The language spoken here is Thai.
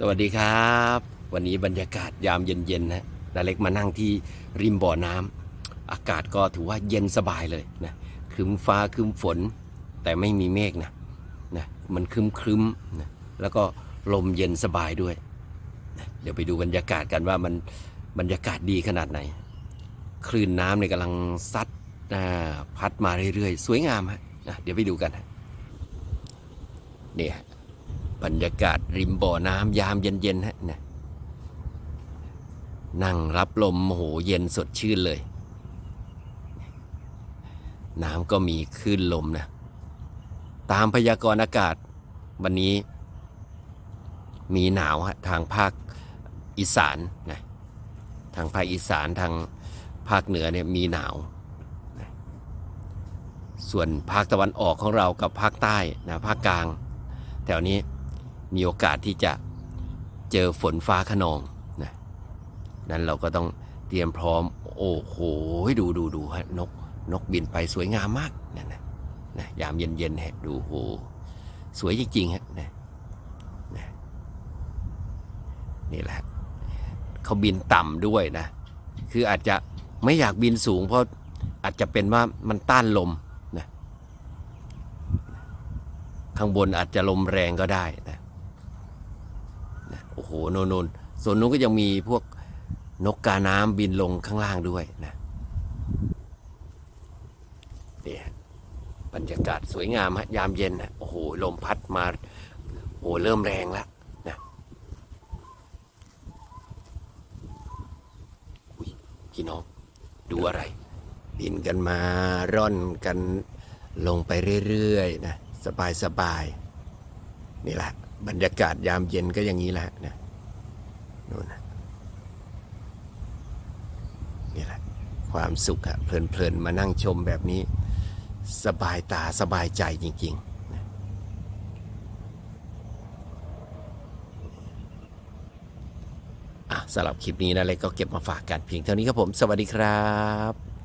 สวัสดีครับ วันนี้บรรยากาศยามเย็นๆนะนาเล็กมานั่งที่ริมบ่อน้ำอากาศก็ถือว่าเย็นสบายเลยนะครึ้มฟ้าครึ้มฝน แต่ไม่มีเมฆนะนะมันคึมครึมๆนะแล้วก็ลมเย็นสบายด้วยนะเดี๋ยวไปดูบรรยากาศกันว่ามันบรรยากาศดีขนาดไหน คลื่นน้ำเนี่ยกำลังซัดอ่าพัดมาเรื่อยๆ สวยงามฮะนะเดี๋ยวไปดูกันฮะเนี่ย บรรยากาศริมบ่อน้ำยามเย็นๆฮะนะนั่งรับลมโหเย็นสดชื่นเลย น้ำก็มีคลื่นลมนะ ตามพยากรณ์อากาศ วันนี้ มีหนาวฮะทางภาคอีสานนะทางภาคอีสานทางภาคเหนือเนี่ยมีหนาวนะส่วนภาคตะวันออกของเรากับภาคใต้นะภาคกลาง แถวนี้ มีโอกาสที่จะเจอฝนฟ้าขนองนะนั้นเราก็ต้องเตรียมพร้อม โอ้โหดูดูดูฮะนกนกบินไปสวยงามมากนั่นนะนะยามเย็นเย็นๆฮะดูโหสวยจริงๆฮะนะนะนี่แหละเขาบินต่ำด้วยนะ คืออาจจะไม่อยากบินสูง เพราะอาจจะเป็นว่ามันต้านลมข้างบนอาจจะลมแรงก็ได้ โอ้โหโนนโนนส่วนนู้นก็ยังมีพวกนกกาน้ำบินลงข้างล่างด้วยนะเนี่ยบรรยากาศสวยงามฮะยามเย็นนะโอ้โหลมพัดมาโอ้โหเริ่มแรงแล้วนะอุ๊ยพี่น้องดูอะไร บินกันมาร่อนกันลงไปเรื่อยๆนะสบายๆนี่แหละ บรรยากาศยามเย็นก็อย่างนี้แหละนะนู่นนะนี่แหละ ความสุขอะเพลินๆ มานั่งชมแบบนี้ สบายตาสบายใจจริงๆนะอะสำหรับคลิปนี้นะเลยก็เก็บมาฝากกันเพียงเท่านี้ครับผม สวัสดีครับ